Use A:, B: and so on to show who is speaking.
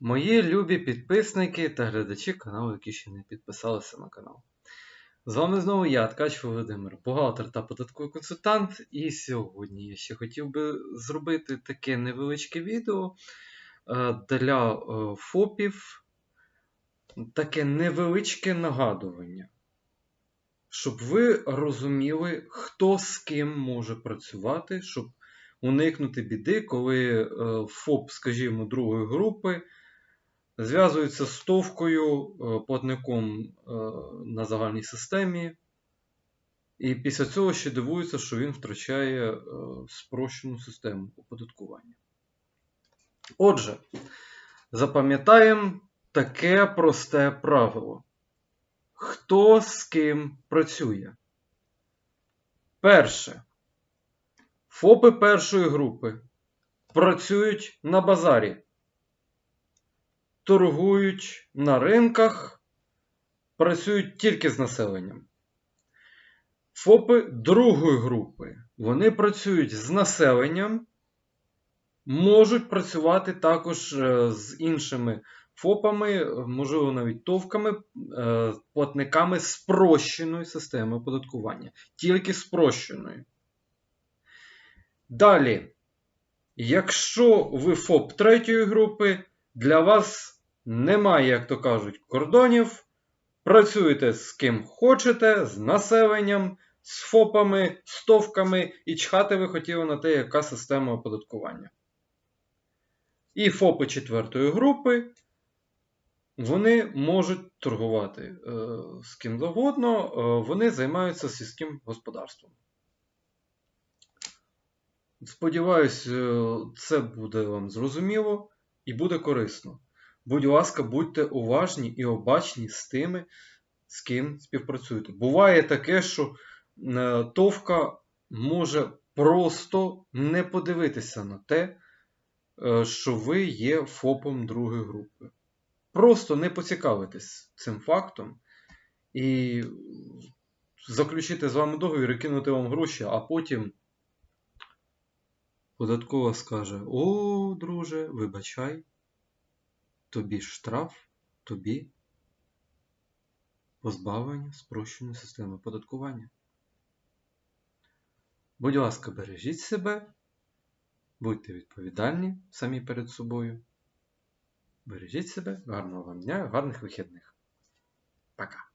A: Мої любі підписники та глядачі каналу, які ще не підписалися на канал. З вами знову я, Ткач Володимир, бухгалтер та податковий консультант. І сьогодні я ще хотів би зробити таке невеличке відео е, для е, ФОПів, таке невеличке нагадування. Щоб ви розуміли, хто з ким може працювати, щоб уникнути біди, коли е, ФОП, скажімо, другої групи зв'язується з товкою, е, платником е, на загальній системі, і після цього ще дивується, що він втрачає е, спрощену систему оподаткування. Отже, запам'ятаємо таке просте правило. Хто з ким працює? Перше. ФОПи першої групи працюють на базарі, торгують на ринках, працюють тільки з населенням. ФОПи другої групи вони працюють з населенням, можуть працювати також е, з іншими ФОПами, можливо, навіть товками, е, платниками спрощеної системи оподаткування. Тільки спрощеної. Далі, якщо ви ФОП третьої групи, для вас немає, як то кажуть, кордонів. Працюєте з ким хочете, з населенням, з ФОПами, з товками і чхати ви хотіли на те, яка система оподаткування. І ФОПи четвертої групи. Вони можуть торгувати е, з ким завгодно, е, вони займаються сільським господарством. Сподіваюсь, е, це буде вам зрозуміло і буде корисно. Будь ласка, будьте уважні і обачні з тими, з ким співпрацюєте. Буває таке, що е, товка може просто не подивитися на те, е, що ви є ФОПом другої групи. Просто не поцікавитись цим фактом і заключити з вами договір і кинути вам гроші, а потім. Податкова скаже: О, друже, вибачай, тобі штраф, тобі позбавлення спрощеної системи оподаткування. Будь ласка, бережіть себе, будьте відповідальні самі перед собою. Бережіть себе, гарного вам дня, гарних вихідних. Пока.